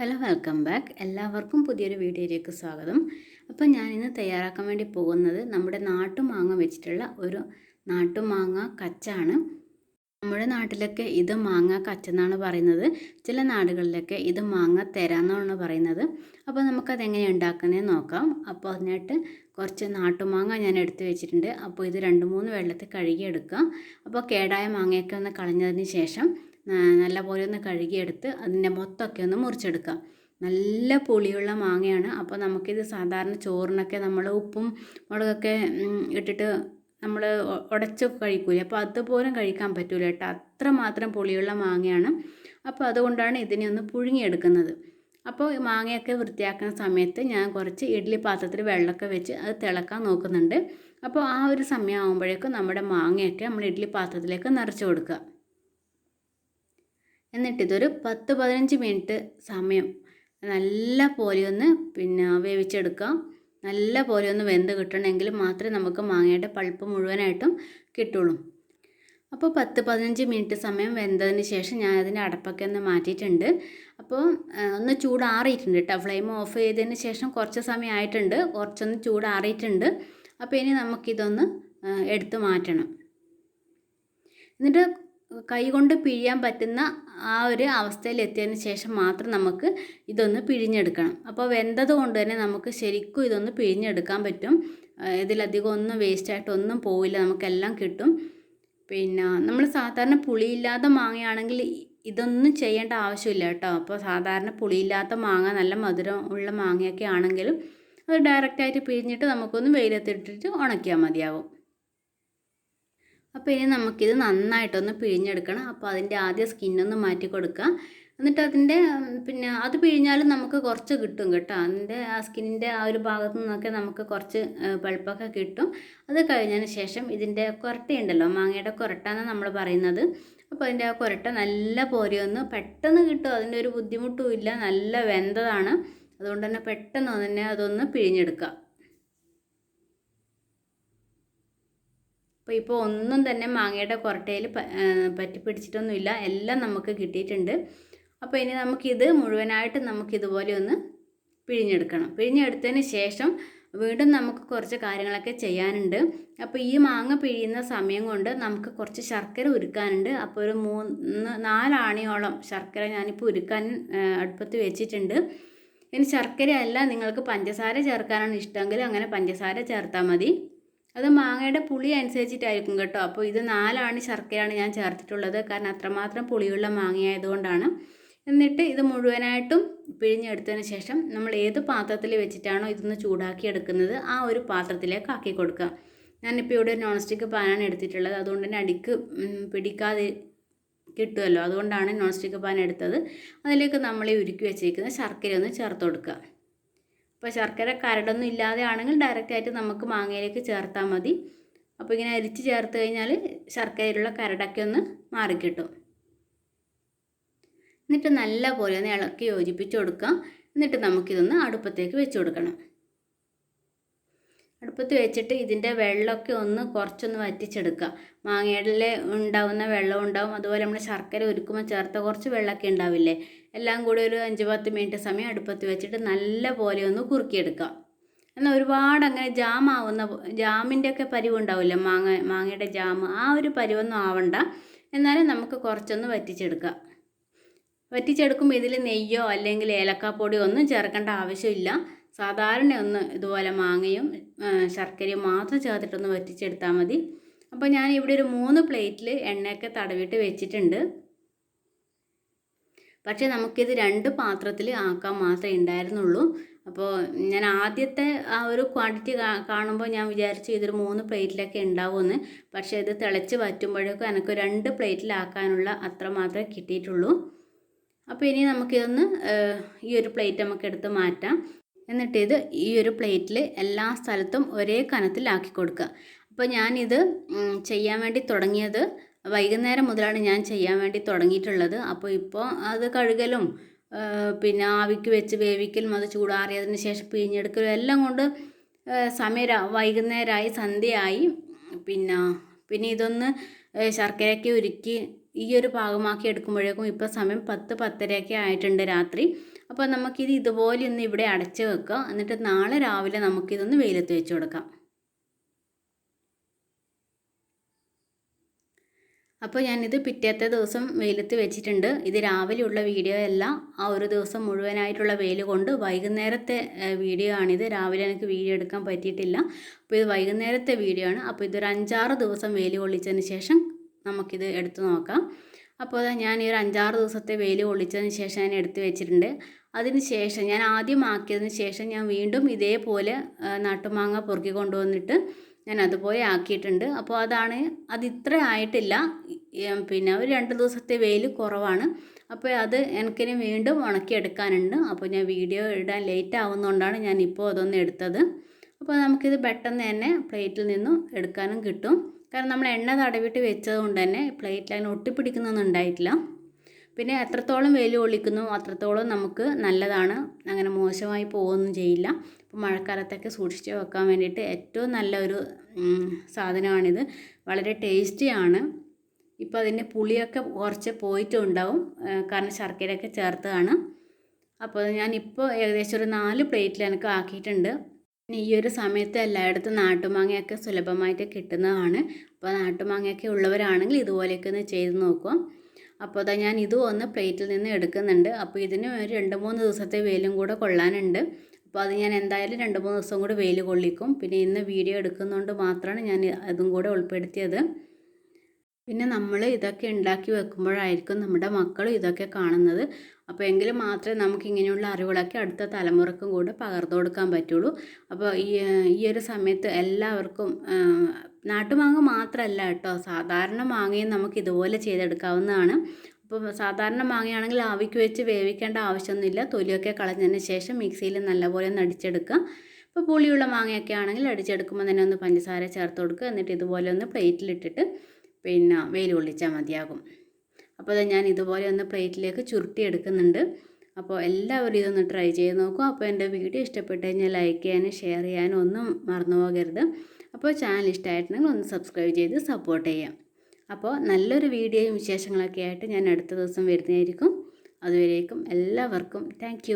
Hello welcome back. എല്ലാവർക്കും പുതിയൊരു വീഡിയോയിലേക്ക് സ്വാഗതം. അപ്പോൾ ഞാൻ ഇന്ന് തയ്യാറാക്കാൻ വേണ്ടി പോകുന്നത് നമ്മുടെ നാട്ടുമാങ്ങ വെച്ചിട്ടുള്ള ഒരു നാട്ടുമാങ്ങ കച്ചാണ്. നമ്മുടെ നാട്ടിലൊക്കെ ഇത് മാങ്ങ കച്ചെന്നാണ് പറയുന്നത്. ചില നാടുകളിലൊക്കെ ഇത് മാങ്ങ തരാന്നാണ് പറയുന്നത്. അപ്പോൾ നമുക്കത് എങ്ങനെ ഉണ്ടാക്കുന്നതെന്ന് നോക്കാം. അപ്പോൾ അതിനായിട്ട് കുറച്ച് നാട്ടുമാങ്ങ ഞാൻ എടുത്തു വെച്ചിട്ടുണ്ട്. അപ്പോൾ ഇത് രണ്ട് മൂന്ന് വെള്ളത്തിൽ കഴുകിയെടുക്കാം. അപ്പോൾ കേടായ മാങ്ങയൊക്കെ ഒന്ന് കളഞ്ഞതിന് ശേഷം നല്ലപോലെ ഒന്ന് കഴുകിയെടുത്ത് അതിന്റെ മൊത്തമൊക്കെ ഒന്ന് മുറിച്ചെടുക്കാം. നല്ല പുളിയുള്ള മാങ്ങയാണ്. അപ്പോൾ നമുക്കിത് സാധാരണ ചോറിനൊക്കെ നമ്മൾ ഉപ്പും മുളകൊക്കെ ഇട്ടിട്ട് നമ്മൾ ഉടച്ച് കഴിക്കൂലേ. അപ്പോൾ അതുപോലും കഴിക്കാൻ പറ്റൂല കേട്ടോ. അത്രമാത്രം പുളിയുള്ള മാങ്ങയാണ്. അപ്പോൾ അതുകൊണ്ടാണ് ഇതിനെ ഒന്ന് പുഴുങ്ങിയെടുക്കുന്നത്. അപ്പോൾ മാങ്ങയൊക്കെ വൃത്തിയാക്കുന്ന സമയത്ത് ഞാൻ കുറച്ച് ഇഡ്ഡലി പാത്രത്തിൽ വെള്ളമൊക്കെ വെച്ച് അത് തിളക്കാൻ നോക്കുന്നുണ്ട്. അപ്പോൾ ആ ഒരു സമയം ആകുമ്പോഴേക്കും നമ്മുടെ മാങ്ങയൊക്കെ നമ്മൾ ഇഡ്ഡലി പാത്രത്തിലേക്ക് നിറച്ച് കൊടുക്കുക. എന്നിട്ട് ഇതൊരു പത്ത് പതിനഞ്ച് മിനിറ്റ് സമയം. നല്ല പോലെ ഒന്ന് പിന്നെ വേവിച്ചെടുക്കാം. നല്ല പോലെ ഒന്ന് വെന്ത് കിട്ടണമെങ്കിൽ മാത്രമേ നമുക്ക് മാങ്ങയുടെ പൾപ്പ് മുഴുവനായിട്ടും കിട്ടുള്ളൂ. അപ്പോൾ പത്ത് പതിനഞ്ച് മിനിറ്റ് സമയം വെന്തതിന് ശേഷം ഞാൻ അതിന്റെ അടപ്പൊക്കെ ഒന്ന് മാറ്റിയിട്ടുണ്ട്. അപ്പോൾ ഒന്ന് ചൂടാറിയിട്ടുണ്ട് കേട്ടോ. ഫ്ലെയിം ഓഫ് ചെയ്തതിന് ശേഷം കുറച്ച് സമയം ആയിട്ടുണ്ട്. കുറച്ചൊന്ന് ചൂടാറിയിട്ടുണ്ട്. അപ്പോൾ ഇനി നമുക്കിതൊന്ന് എടുത്തു മാറ്റണം. എന്നിട്ട് കൈ കൊണ്ട് പിഴിയാൻ പറ്റുന്ന ആ ഒരു അവസ്ഥയിൽ എത്തിയതിന് ശേഷം മാത്രം നമുക്ക് ഇതൊന്ന് പിഴിഞ്ഞെടുക്കണം. അപ്പോൾ വെന്തത് കൊണ്ട് തന്നെ നമുക്ക് ശരിക്കും ഇതൊന്ന് പിഴിഞ്ഞെടുക്കാൻ പറ്റും. ഇതിലധികം ഒന്നും വേസ്റ്റായിട്ട് ഒന്നും പോവില്ല. നമുക്കെല്ലാം കിട്ടും. പിന്നെ നമ്മൾ സാധാരണ പുളിയില്ലാത്ത മാങ്ങയാണെങ്കിൽ ഇതൊന്നും ചെയ്യേണ്ട ആവശ്യമില്ല കേട്ടോ. അപ്പോൾ സാധാരണ പുളിയില്ലാത്ത മാങ്ങ നല്ല മധുരം ഉള്ള മാങ്ങയൊക്കെ ആണെങ്കിലും അത് ഡയറക്റ്റായിട്ട് പിഴിഞ്ഞിട്ട് നമുക്കൊന്ന് വെയിലത്തിട്ടിട്ട് ഉണക്കിയാൽ മതിയാവും. അപ്പോൾ ഇനി നമുക്കിത് നന്നായിട്ടൊന്ന് പിഴിഞ്ഞെടുക്കണം. അപ്പോൾ അതിന്റെ ആദ്യം സ്കിന്നൊന്ന് മാറ്റി കൊടുക്കുക എന്നിട്ട് അതിന്റെ പിന്നെ അത് പിഴിഞ്ഞാലും നമുക്ക് കുറച്ച് കിട്ടും കേട്ടോ. അതിന്റെ ആ സ്കിന്നിന്റെ ആ ഒരു ഭാഗത്തു നിന്നൊക്കെ നമുക്ക് കുറച്ച് പഴുപ്പൊക്കെ കിട്ടും. അത് കഴിഞ്ഞതിന് ശേഷം ഇതിന്റെ കുരട്ടയുണ്ടല്ലോ മാങ്ങയുടെ കുരട്ടാന്ന് നമ്മൾ പറയുന്നത്. അപ്പോൾ അതിന്റെ ആ കുരട്ട നല്ല പോരെയൊന്ന് പെട്ടെന്ന് കിട്ടും. അതിന്റെ ഒരു ബുദ്ധിമുട്ടും ഇല്ല നല്ല വെന്തതാണ്. അതുകൊണ്ട് തന്നെ പെട്ടെന്ന് തന്നെ അതൊന്ന് പിഴിഞ്ഞെടുക്കുക അപ്പോൾ ഇപ്പോൾ ഒന്നും തന്നെ മാങ്ങയുടെ കൊരട്ടയിൽ പറ്റി പിടിച്ചിട്ടൊന്നുമില്ല എല്ലാം നമുക്ക് കിട്ടിയിട്ടുണ്ട്. അപ്പോൾ ഇനി നമുക്കിത് മുഴുവനായിട്ട് നമുക്കിതുപോലെ ഒന്ന് പിഴിഞ്ഞെടുക്കണം. പിഴിഞ്ഞെടുത്തതിന് ശേഷം വീണ്ടും നമുക്ക് കുറച്ച് കാര്യങ്ങളൊക്കെ ചെയ്യാനുണ്ട്. അപ്പോൾ ഈ മാങ്ങ പിഴിയുന്ന സമയം കൊണ്ട് നമുക്ക് കുറച്ച് ശർക്കര ഉരുക്കാനുണ്ട്. അപ്പോൾ ഒരു മൂന്ന് നാലാണിയോളം ശർക്കര ഞാനിപ്പോൾ ഉരുക്കാൻ അടുപ്പത്ത് വെച്ചിട്ടുണ്ട്. ഇനി ശർക്കരയല്ല നിങ്ങൾക്ക് പഞ്ചസാര ചേർക്കാനാണ് ഇഷ്ടമെങ്കിൽ അങ്ങനെ പഞ്ചസാര ചേർത്താൽ മതി. അത് മാങ്ങയുടെ പുളി അനുസരിച്ചിട്ടായിരിക്കും കേട്ടോ. അപ്പോൾ ഇത് നാലാണ് ശർക്കരയാണ് ഞാൻ ചേർത്തിട്ടുള്ളത്. കാരണം അത്രമാത്രം പുളിയുള്ള മാങ്ങയായതുകൊണ്ടാണ്. എന്നിട്ട് ഇത് മുഴുവനായിട്ടും പിഴിഞ്ഞെടുത്തതിന് ശേഷം നമ്മൾ ഏത് പാത്രത്തിൽ വെച്ചിട്ടാണോ ഇതൊന്ന് ചൂടാക്കി എടുക്കുന്നത് ആ ഒരു പാത്രത്തിലേക്ക് ആക്കി കൊടുക്കുക. ഞാനിപ്പോൾ ഇവിടെ നോൺ സ്റ്റിക്ക് പാനാണ് എടുത്തിട്ടുള്ളത്. അതുകൊണ്ട് തന്നെ അടിക്ക് പിടിക്കാതെ കിട്ടുമല്ലോ. അതുകൊണ്ടാണ് നോൺ സ്റ്റിക്ക് പാൻ എടുത്തത്. അതിലേക്ക് നമ്മൾ ഉരുക്കി വെച്ചിരിക്കുന്ന ശർക്കര ഒന്ന് ചേർത്ത് കൊടുക്കുക. അപ്പോൾ ശർക്കര കരടൊന്നും ഇല്ലാതെ ആണെങ്കിൽ ഡയറക്റ്റായിട്ട് നമുക്ക് മാങ്ങയിലേക്ക് ചേർത്താൽ മതി. അപ്പോൾ ഇങ്ങനെ അരിച്ച് ചേർത്ത് കഴിഞ്ഞാൽ ശർക്കരയിലുള്ള കരടൊക്കെ ഒന്ന് മാറിക്കിട്ടും. എന്നിട്ട് നല്ല പോലെ ഒന്ന് ഇളക്കി യോജിപ്പിച്ച് കൊടുക്കാം. എന്നിട്ട് നമുക്കിതൊന്ന് അടുപ്പത്തേക്ക് വെച്ച് കൊടുക്കണം. അടുപ്പത്ത് വെച്ചിട്ട് ഇതിന്റെ വെള്ളമൊക്കെ ഒന്ന് കുറച്ചൊന്ന് വറ്റിച്ചെടുക്കുക. മാങ്ങയിൽ ഉണ്ടാവുന്ന വെള്ളം ഉണ്ടാവും. അതുപോലെ നമ്മൾ ശർക്കര ഒരുക്കുമ്പോൾ ചേർത്ത കുറച്ച് വെള്ളമൊക്കെ ഉണ്ടാവില്ലേ? എല്ലാം കൂടി ഒരു അഞ്ച് പത്ത് മിനിറ്റ് സമയം അടുപ്പത്ത് വെച്ചിട്ട് നല്ല പോലെ ഒന്ന് കുറുക്കിയെടുക്കുക. എന്നാൽ ഒരുപാട് അങ്ങനെ ജാം ആവുന്ന ജാമിന്റെ ഒക്കെ പരിവ് ഉണ്ടാവില്ല? മാങ്ങ മാങ്ങയുടെ ജാം. ആ ഒരു പരിവൊന്നും ആവണ്ട. എന്നാലും നമുക്ക് കുറച്ചൊന്ന് വറ്റിച്ചെടുക്കുക. വറ്റിച്ചെടുക്കുമ്പോൾ ഇതിൽ നെയ്യോ അല്ലെങ്കിൽ ഏലക്കാപ്പൊടിയോ ഒന്നും ചേർക്കേണ്ട ആവശ്യമില്ല. സാധാരണ ഒന്ന് ഇതുപോലെ മാങ്ങയും ശർക്കരയും മാത്രം ചേർത്തിട്ടൊന്ന് വറ്റിച്ചെടുത്താൽ മതി. അപ്പോൾ ഞാൻ ഇവിടെ ഒരു മൂന്ന് പ്ലേറ്റിൽ എണ്ണയൊക്കെ തടവിട്ട് വെച്ചിട്ടുണ്ട്. പക്ഷേ നമുക്കിത് രണ്ട് പാത്രത്തിൽ ആക്കാൻ മാത്രമേ ഉണ്ടായിരുന്നുള്ളൂ. അപ്പോൾ ഞാൻ ആദ്യത്തെ ആ ഒരു ക്വാണ്ടിറ്റി കാണുമ്പോൾ ഞാൻ വിചാരിച്ചു ഇതൊരു മൂന്ന് പ്ലേറ്റിലൊക്കെ ഉണ്ടാവുമെന്ന്. പക്ഷേ ഇത് തിളച്ച് വറ്റുമ്പോഴേക്കും എനിക്ക് രണ്ട് പ്ലേറ്റിലാക്കാനുള്ള അത്ര മാത്രമേ കിട്ടിയിട്ടുള്ളൂ. അപ്പോൾ ഇനി നമുക്കിതൊന്ന് ഈ ഒരു പ്ലേറ്റ് നമുക്ക് എടുത്ത് മാറ്റാം. എന്നിട്ട് ഇത് ഈ ഒരു പ്ലേറ്റിൽ എല്ലാ സ്ഥലത്തും ഒരേ കനത്തിലാക്കി കൊടുക്കുക. അപ്പോൾ ഞാനിത് ചെയ്യാൻ വേണ്ടി തുടങ്ങിയത് വൈകുന്നേരം മുതലാണ് ഞാൻ ചെയ്യാൻ വേണ്ടി തുടങ്ങിയിട്ടുള്ളത്. അപ്പോൾ ഇപ്പോൾ അത് കഴുകലും പിന്നെ ആവിക്ക് വെച്ച് വേവിക്കലും അത് ചൂടാറിയതിന് ശേഷം പിഴിഞ്ഞെടുക്കലും എല്ലാം കൊണ്ട് സമയം വൈകുന്നേരമായി സന്ധ്യയായി. പിന്നെ പിന്നെ ഇതൊന്ന് ശർക്കരയ്ക്ക് ഉരുക്കി ഈ ഒരു പാകമാക്കി എടുക്കുമ്പോഴേക്കും ഇപ്പോൾ സമയം പത്ത് പത്തരയൊക്കെ ആയിട്ടുണ്ട് രാത്രി. അപ്പോൾ നമുക്കിത് ഇതുപോലെ ഒന്ന് ഇവിടെ അടച്ച് വെക്കുക. എന്നിട്ട് നാളെ രാവിലെ നമുക്കിതൊന്ന് വെയിലത്ത് വെച്ച് കൊടുക്കാം. അപ്പോൾ ഞാനിത് പിറ്റേത്തെ ദിവസം വെയിലത്ത് വെച്ചിട്ടുണ്ട്. ഇത് രാവിലെയുള്ള വീഡിയോ അല്ല. ആ ഒരു ദിവസം മുഴുവനായിട്ടുള്ള വെയിൽ കൊണ്ട് വൈകുന്നേരത്തെ വീഡിയോ ആണിത്. രാവിലെ എനിക്ക് വീഡിയോ എടുക്കാൻ പറ്റിയിട്ടില്ല. അപ്പോൾ ഇത് വൈകുന്നേരത്തെ വീഡിയോ ആണ്. അപ്പോൾ ഇതൊരു അഞ്ചാറ് ദിവസം വെയിൽ കൊള്ളിച്ചതിന് ശേഷം നമുക്കിത് എടുത്തു നോക്കാം. അപ്പോൾ ഞാൻ ഈ ഒരു അഞ്ചാറ് ദിവസത്തെ വെയിൽ കൊള്ളിച്ചതിന് ശേഷം ഞാൻ എടുത്ത് വെച്ചിട്ടുണ്ട്. അതിന് ശേഷം ഞാൻ ആദ്യം ആക്കിയതിന് ശേഷം ഞാൻ വീണ്ടും ഇതേപോലെ നാട്ടുമാങ്ങ പൊറുക്കി കൊണ്ടുവന്നിട്ട് ഞാൻ അതുപോലെ ആക്കിയിട്ടുണ്ട്. അപ്പോൾ അതാണ് അത് ഇത്ര ആയിട്ടില്ല. പിന്നെ ഒരു രണ്ട് ദിവസത്തെ വെയിൽ കുറവാണ്. അപ്പോൾ അത് എനിക്കിനി വീണ്ടും ഉണക്കിയെടുക്കാനുണ്ട്. അപ്പോൾ ഞാൻ വീഡിയോ ഇടാൻ ലേറ്റ് ആവുന്നതുകൊണ്ടാണ് ഞാൻ ഇപ്പോൾ അതൊന്ന് എടുത്തത്. അപ്പോൾ നമുക്കിത് പെട്ടെന്ന് തന്നെ പ്ലേറ്റിൽ നിന്നും എടുക്കാനും കിട്ടും. കാരണം നമ്മൾ എണ്ണ തടവിട്ട് വെച്ചത് കൊണ്ട് തന്നെ പ്ലേറ്റിൽ അതിന് ഒട്ടിപ്പിടിക്കുന്നൊന്നും ഉണ്ടായിട്ടില്ല. പിന്നെ എത്രത്തോളം വെയിൽ ഒളിക്കുന്നു അത്രത്തോളം നമുക്ക് നല്ലതാണ്. അങ്ങനെ മോശമായി പോകുകയൊന്നും ചെയ്യില്ല. അപ്പോൾ മഴക്കാലത്തൊക്കെ സൂക്ഷിച്ച് വെക്കാൻ വേണ്ടിയിട്ട് ഏറ്റവും നല്ലൊരു സാധനമാണിത്. വളരെ ടേസ്റ്റിയാണ്. ഇപ്പോൾ അതിന്റെ പുളിയൊക്കെ കുറച്ച് പോയിട്ടുണ്ടാവും. കാരണം ശർക്കരയൊക്കെ ചേർത്തതാണ്. അപ്പോൾ ഞാനിപ്പോൾ ഏകദേശം ഒരു നാല് പ്ലേറ്റിൽ എനിക്ക് ആക്കിയിട്ടുണ്ട്. ഈ ഒരു സമയത്ത് എല്ലായിടത്തും നാട്ടുമാങ്ങയൊക്കെ സുലഭമായിട്ട് കിട്ടുന്നതാണ്. അപ്പോൾ നാട്ടുമാങ്ങയൊക്കെ ഉള്ളവരാണെങ്കിൽ ഇതുപോലെയൊക്കെ ഒന്ന് ചെയ്ത് നോക്കുക അപ്പോൾ അതാ ഞാൻ ഇതും ഒന്ന് പ്ലേറ്റിൽ നിന്ന് എടുക്കുന്നുണ്ട്. അപ്പോൾ ഇതിന് ഒരു രണ്ട് മൂന്ന് ദിവസത്തെ വെയിലും കൂടെ കൊള്ളാനുണ്ട്. അപ്പോൾ അത് ഞാൻ എന്തായാലും രണ്ട് മൂന്ന് ദിവസം കൂടെ വെയിൽ കൊള്ളിക്കും. പിന്നെ ഇന്ന് വീഡിയോ എടുക്കുന്നതുകൊണ്ട് മാത്രമാണ് ഞാൻ അതും കൂടെ ഉൾപ്പെടുത്തിയത്. പിന്നെ നമ്മൾ ഇതൊക്കെ ഉണ്ടാക്കി വെക്കുമ്പോഴായിരിക്കും നമ്മുടെ മക്കളും ഇതൊക്കെ കാണുന്നത്. അപ്പോൾ എങ്കിലും മാത്രമേ നമുക്ക് ഇങ്ങനെയുള്ള അറിവുകളൊക്കെ അടുത്ത തലമുറക്കും കൂടെ പകർന്നു കൊടുക്കാൻ പറ്റുള്ളൂ. അപ്പോൾ ഈ ഈ ഒരു സമയത്ത് എല്ലാവർക്കും നാട്ടുമാങ്ങ മാത്രമല്ല കേട്ടോ. സാധാരണ മാങ്ങയും നമുക്ക് ഇതുപോലെ ചെയ്തെടുക്കാവുന്നതാണ്. അപ്പോൾ സാധാരണ മാങ്ങയാണെങ്കിൽ ആവിക്ക് വെച്ച് വേവിക്കേണ്ട ആവശ്യമൊന്നുമില്ല. തൊലിയൊക്കെ കളഞ്ഞതിന് ശേഷം മിക്സിയിൽ നല്ലപോലെ ഒന്ന് അടിച്ചെടുക്കുക. ഇപ്പോൾ പുളിയുള്ള മാങ്ങയൊക്കെ ആണെങ്കിൽ അടിച്ചെടുക്കുമ്പോൾ തന്നെ ഒന്ന് പഞ്ചസാര ചേർത്ത് കൊടുക്കുക. എന്നിട്ട് ഇതുപോലെ ഒന്ന് പ്ലേറ്റിലിട്ടിട്ട് പിന്നെ വെയിൽ കൊള്ളിച്ചാൽ മതിയാകും. അപ്പോൾ അത് ഞാൻ ഇതുപോലെ ഒന്ന് പ്ലേറ്റിലേക്ക് ചുരുട്ടി എടുക്കുന്നുണ്ട്. അപ്പോൾ എല്ലാവരും ഇതൊന്ന് ട്രൈ ചെയ്ത് നോക്കും. അപ്പോൾ എന്റെ വീഡിയോ ഇഷ്ടപ്പെട്ട് കഴിഞ്ഞാൽ ലൈക്ക് ചെയ്യാനും ഷെയർ ചെയ്യാനും ഒന്നും മറന്നു പോകരുത്. അപ്പോൾ ചാനൽ ഇഷ്ടമായിട്ടുണ്ടെങ്കിൽ ഒന്ന് സബ്സ്ക്രൈബ് ചെയ്ത് സപ്പോർട്ട് ചെയ്യാം. അപ്പോൾ നല്ലൊരു വീഡിയോയും വിശേഷങ്ങളൊക്കെ ആയിട്ട് ഞാൻ അടുത്ത ദിവസം വരുന്നതായിരിക്കും. അതുവരേക്കും എല്ലാവർക്കും താങ്ക്